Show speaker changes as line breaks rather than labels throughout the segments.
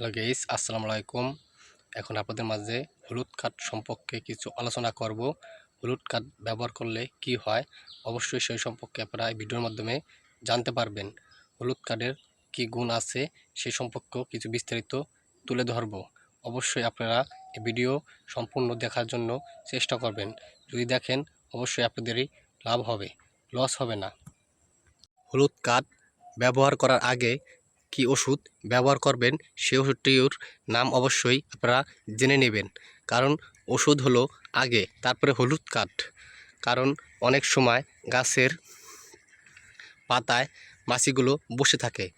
Hello guys আসসালামু আলাইকুম এখন আপনাদের মাঝে হলুদ কাঠ সম্পর্কে কিছু আলোচনা করব। হলুদ কাঠ ব্যবহার করলে কি হয়? অবশ্যই সেই সম্পর্কে আপনারা এই ভিডিওর মাধ্যমে জানতে পারবেন। হলুদ কাঠের কি গুণ আছে সেই সম্পর্কেও কিছু বিস্তারিত তুলে ধরব। অবশ্যই আপনারা এই ভিডিও সম্পূর্ণ দেখার জন্য চেষ্টা করবেন। যদি দেখেন, অবশ্যই আপনাদেরই লাভ হবে, লস হবে না। হলুদ কাঠ ব্যবহার করার আগে কি ওষুধ ব্যবহার করবেন সে ওষুধটির নাম অবশ্যই আপনারা জেনে নেবেন। কারণ ওষুধ হলো আগে, তারপরে হলুদ কাঠ। কারণ অনেক সময় গাছের পাতায় মাছিগুলো বসে থাকে।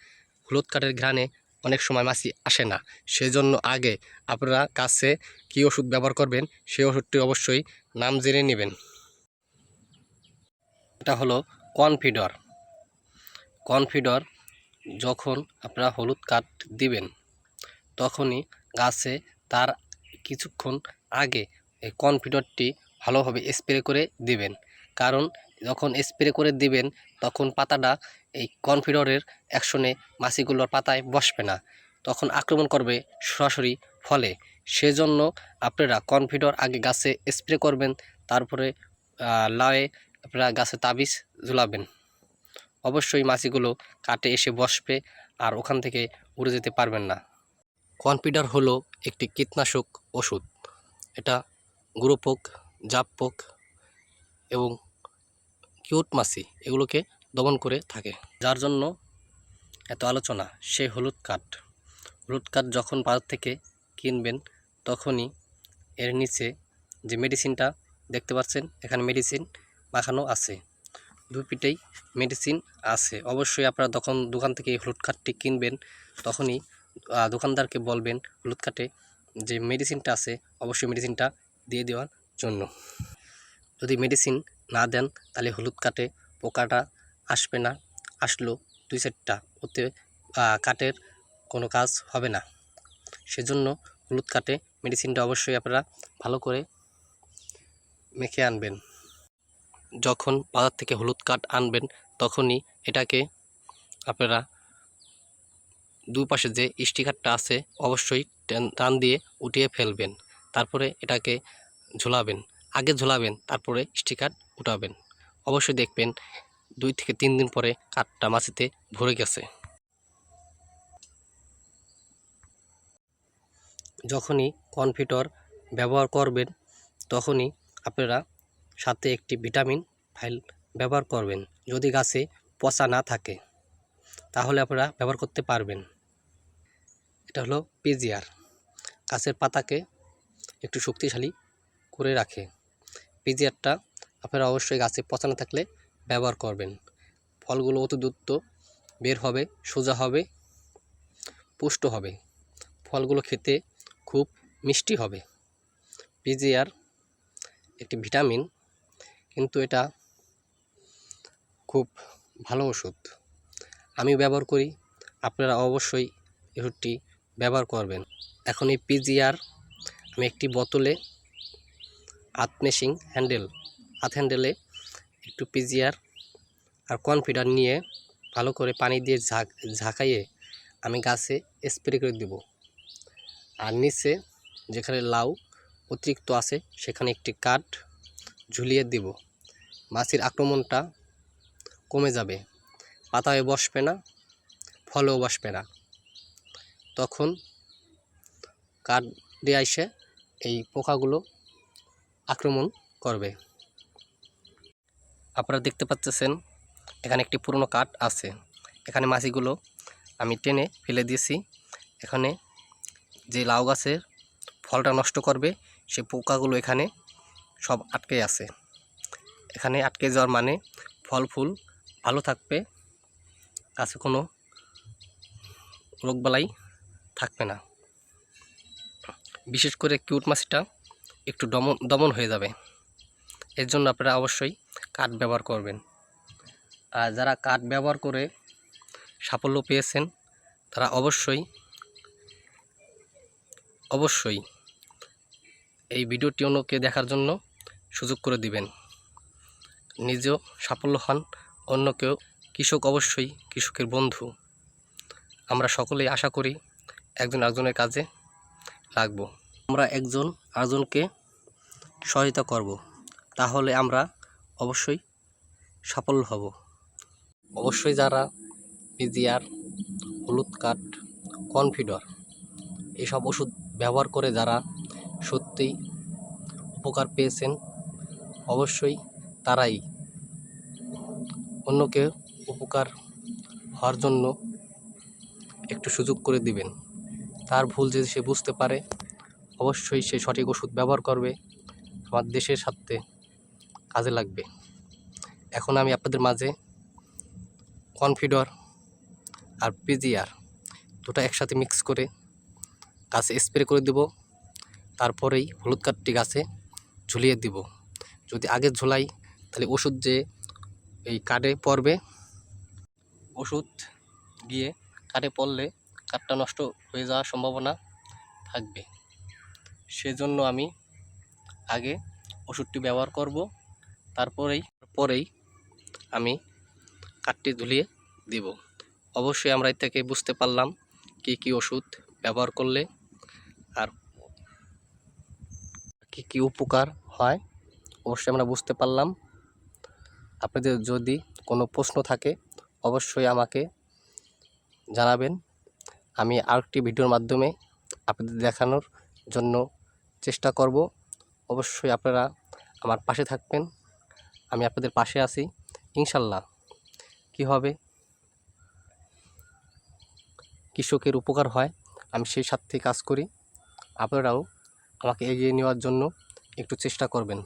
হলুদ কাঠের ঘ্রাণে অনেক সময় মাছি আসে না। সেজন্য আগে আপনারা গাছে কি ওষুধ ব্যবহার করবেন সেই ওষুধটি অবশ্যই নাম জেনে নেবেন। এটা হলো কনফিডর। কনফিডর যখন আপনারা হলুদ কাঠ দিবেন, তখনই গাছে তার কিছুক্ষণ আগে এই কনফিডরটি ভালোভাবে স্প্রে করে দিবেন। কারণ যখন স্প্রে করে দিবেন, তখন পাতাটা এই কনফিডরের অ্যাকশনে মাছিগুলোর পাতায় বসবে না। তখন আক্রমণ করবে সরাসরি ফলে। সেজন্য আপনারা কনফিডর আগে গাছে স্প্রে করবেন, তারপরে লায়ে আপনারা গাছে তাবিজ ঝুলাবেন। অবশ্যই মাছিগুলো কাটে এসে বসবে আর ওখান থেকে উড়ে যেতে পারবেন না। কনফিডার হলো একটি কীটনাশক ওষুধ। এটা গুঁড়োপোক জাপ এবং কিউট মাছি এগুলোকে দমন করে থাকে। যার জন্য এত আলোচনা, সে হলুদ কাঠ। হলুদ কাঠ যখন বাজার থেকে কিনবেন, তখনই এর নিচে যে মেডিসিনটা দেখতে পাচ্ছেন, এখানে মেডিসিন মাখানো আছে। দুই পিঠেই মেডিসিন আছে। অবশ্যই আপনারা তখন দোকান থেকে হলুদ কাঠটি কিনবেন, তখনই দোকানদারকে বলবেন হলুদ কাঠে যে মেডিসিনটা আছে, অবশ্যই মেডিসিনটা দিয়ে দেওয়ার জন্য। যদি মেডিসিন না দেন, তাহলে হলুদ কাঠে পোকাটা আসবে না। আসলো দুই চারটা, ওতে কাঠের কোনো কাজ হবে না। সেজন্য হলুদ কাঠে মেডিসিনটা অবশ্যই আপনারা ভালো করে মেখে আনবেন। যখন বাজার থেকে হলুদ কাঠ আনবেন, তখনই এটাকে আপনারা দুপাশে যে স্টিকারটা আছে, অবশ্যই টান দিয়ে উঠিয়ে ফেলবেন। তারপরে এটাকে ঝোলাবেন। আগে ঝোলাবেন, তারপরে স্টিকার উঠাবেন। অবশ্যই দেখবেন দুই থেকে তিন দিন পরে কাঠটা মাছিতে ভরে গেছে। যখনই কনফিটর ব্যবহার করবেন, তখনই আপনারা সাথে একটি ভিটামিন ফাইল ব্যবহার করবেন। যদি গাছে পচা না থাকে, তাহলে আপনারা ব্যবহার করতে পারবেন। এটা হলো পিজিআর গাছের পাতাকে একটু শক্তিশালী করে রাখে। পিজিআরটা আপনারা অবশ্যই গাছে পচা না থাকলে ব্যবহার করবেন। ফলগুলো অতি দ্রুত বের হবে, সোজা হবে, পুষ্ট হবে। ফলগুলো খেতে খুব মিষ্টি হবে। পিজিআর একটি ভিটামিন কিন্তু এটা খুব ভালো ওষুধ। আমি ব্যবহার করি। আপনারা অবশ্যই ওষুধটি ব্যবহার করবেন। এখন এই পিজিআর আমি একটি বোতলে হাত মেশিং হ্যান্ডেল, হাত হ্যান্ডেলে একটু পিজিআর আর কনফিডার নিয়ে ভালো করে পানি দিয়ে ঝাঁক, ঝাঁকাইয়ে আমি গাছে স্প্রে করে দেব। আর নিচে যেখানে লাউ অতিরিক্ত আছে সেখানে একটি কাঠ ঝুলিয়ে দেব। মাছির আক্রমণটা কমে যাবে। পাতায় বসবে না, ফলেও বসবে না। তখন কাঠ দিয়ে এসে এই পোকাগুলো আক্রমণ করবে। আপনারা দেখতে পাচ্ছেন, এখানে একটি পুরনো কাঠ আছে। এখানে মাছিগুলো আমি টেনে ফেলে দিয়েছি। এখানে যে লাউ গাছের ফলটা নষ্ট করবে, সে পোকাগুলো এখানে সব আটকে আছে। এখানে আটকে যাওয়ার মানে ফল ফুল ভালো থাকবে, গাছে কোনো রোগবালাই থাকবে না। বিশেষ করে কিউট মাছিটা একটু দমন দমন হয়ে যাবে। এর জন্য আপনারা অবশ্যই কাঠ ব্যবহার করবেন। আর যারা কাঠ ব্যবহার করে সাফল্য পেয়েছেন, তারা অবশ্যই অবশ্যই এই ভিডিওটি অন্যকে দেখার জন্য সুযোগ করে দিবেন। নিজেও সাফল্য হন, অন্য কেউ কৃষক অবশ্যই কৃষকের বন্ধু। আমরা সকলেই আশা করি একজন আরেকজনের কাজে লাগবো। আমরা একজন আরেকজনকে সহায়তা করব, তাহলে আমরা অবশ্যই সাফল্য হব। অবশ্যই যারা পিজিআর, হলুদ কাঠ কনফিডর, এসব ওষুধ ব্যবহার করে যারা সত্যিই উপকার পেয়েছেন, অবশ্যই তারাই অন্যকে উপকার হওয়ার জন্য একটু সুযোগ করে দিবেন। তার ভুল যদি সে বুঝতে পারে, অবশ্যই সে সঠিক ওষুধ ব্যবহার করবে। আমার দেশের স্বার্থে কাজে লাগবে। এখন আমি আপনাদের মাঝে কনফিডর আর পিজিআর দুটো একসাথে মিক্স করে গাছে স্প্রে করে দেব। তারপরেই হলুদ কাঠটি গাছে ঝুলিয়ে দিব। যদি আগে ঝোলাই তাহলে ওষুধ যে এই কাঠে পড়বে, ওষুধ গিয়ে কাঠে পড়লে কাঠটা নষ্ট হয়ে যাওয়ার সম্ভাবনা থাকবে। সেজন্য আমি আগে ওষুধটি ব্যবহার করব, তারপরেই, পরেই আমি কাঠটি ধুলিয়ে দিব। অবশ্যই আমরা থেকে বুঝতে পারলাম কি কি ওষুধ ব্যবহার করলে আর কি কি উপকার হয়। অবশ্যই আমরা বুঝতে পারলাম আপনাদের যদি কোনো প্রশ্ন থাকে, অবশ্যই আমাকে জানাবেন। আমি আরেকটি ভিডিওর মাধ্যমে আপনাদের দেখানোর জন্য চেষ্টা করব। অবশ্যই আপনারা আমার পাশে থাকবেন। আমি আপনাদের পাশে আছি। ইনশাল্লাহ কি হবে? কৃষকের উপকার হয়, আমি সেই স্বার্থে কাজ করি। আপনারাও আমাকে এগিয়ে নেওয়ার জন্য একটু চেষ্টা করবেন।